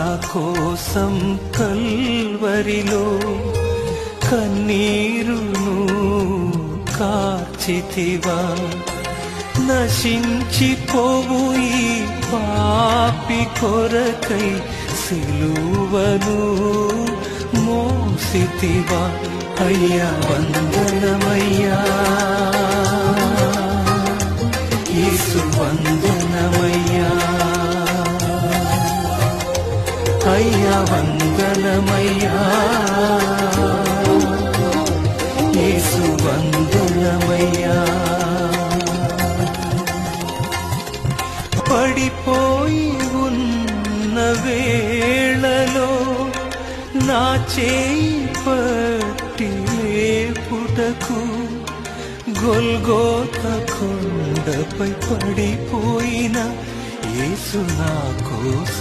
నా కోసం కల్వరిలో కన్నీరును కార్చితివా. నశించిపోవు ఈ పాపి కొరకై సిలువను మోసితివా. అయ్యా వందనమయ్యా. ఈసు వందనమయ్యా. అయ్యా వందనమయ్యా. యేసు వందనమయ్యా. పడిపోయి ఉన్న వేళలో నా చేయి పట్టి లేపుటకు గొల్గోత కొండపై పడిపోయిన యేసు నా కోసం